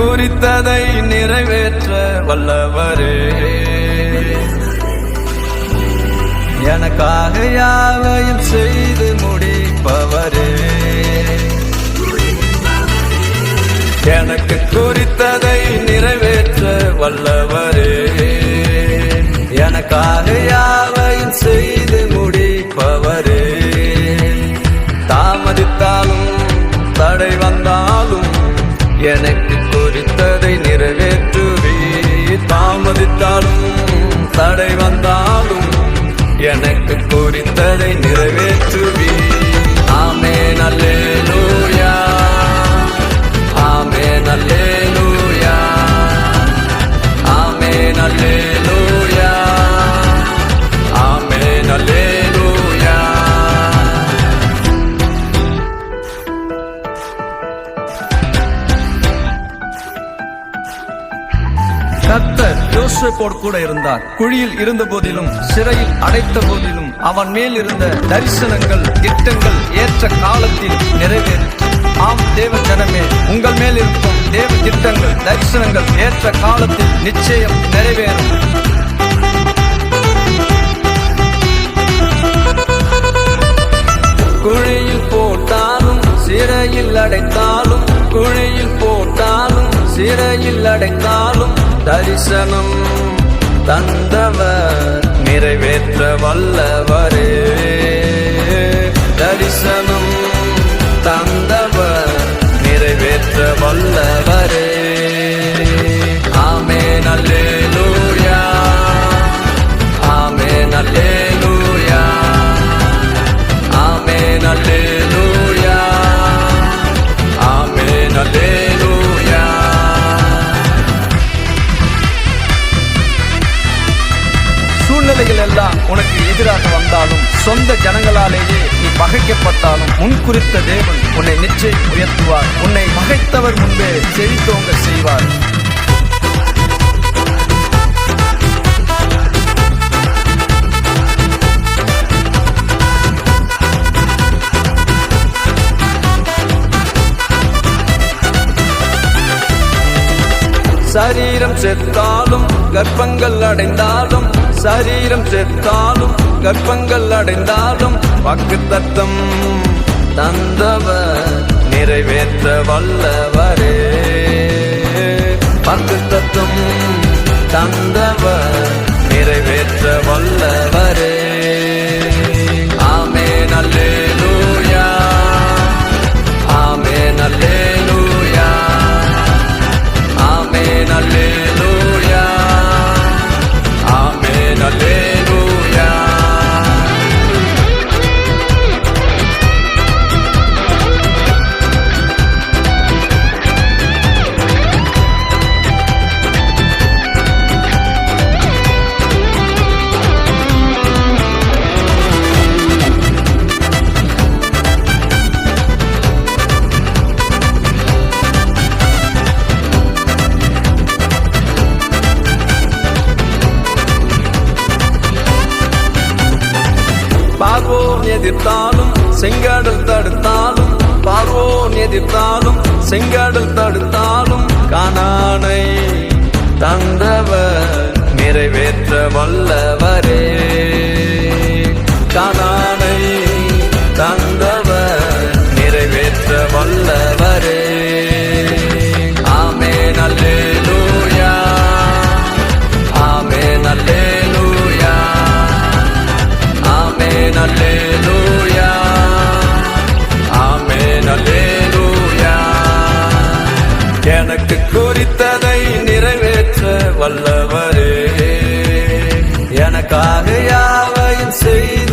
குறித்ததை நிறைவேற்ற வல்லவரே. எனக்காக யாவையும் செய்து முடிப்பவரே. எனக்கு குறித்ததை நிறைவேற்ற வல்லவரே. எனக்காக யாவையும் செய்து தடை வந்தாலும் எனக்கு குறித்ததை நிறைவேற்றுவி ஆமே நல்லே கர்த்தர் கூட இருந்தார். குழியில் இருந்த போதிலும் சிறையில் அடைத்த போதிலும் அவன் மேல் இருந்த தரிசனங்கள் திட்டங்கள் ஏற்ற காலத்தில் நிறைவேறும் ஆம் தேவ ஜனமே உங்கள் மேல் இருக்கும் தேவ திட்டங்கள் தரிசனங்கள் ஏற்ற காலத்தில் நிச்சயம் நிறைவேறும். குழியில் போட்டாலும் சிறையில் அடைத்தாலும் குழியில் போட்டாலும் சிறையில் அடைத்தாலும் தரிசனம் தந்தவர் நிறைவேற்ற வல்லவரே உனக்கு எதிராக வந்தாலும் சொந்த ஜனங்களாலேயே நீ பகைக்கப்பட்டாலும் முன்குறித்த தேவன் உன்னை நிச்சயம் உயர்த்துவார். உன்னை பகைத்தவர் முன்பே செழித்தோங்க செய்வார். சரீரம் செத்தாலும் கர்ப்பங்கள் அடைந்தாலும் சரீரம் செத்தாலும் கர்ப்பங்கள் அடைந்தாலும் வாக்கு தத்தம் தந்தவர் நிறைவேற்ற வல்லவரே. வாக்கு தத்தம் தந்தவர் நிறைவேற்ற வல்லவரே. பார்வோன் எதிர்த்தாலும் செங்கடல் தடுத்தாலும் பார்வோன் எதிர்த்தாலும் செங்கடல் தடுத்தாலும் கானானை தந்தவர் நிறைவேற்ற வல்லவரே. கானானை தந்தவர் நிறைவேற்ற வல்லவரே ஆமென் அல்லேலூயா ஆமென் அல்லேலூயா எனக்கு குறித்ததை நிறைவேற்ற வல்லவரே. எனக்காக யாவையும் செய்து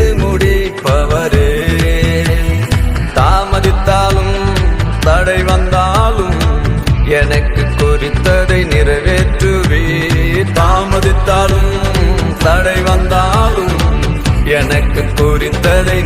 தடை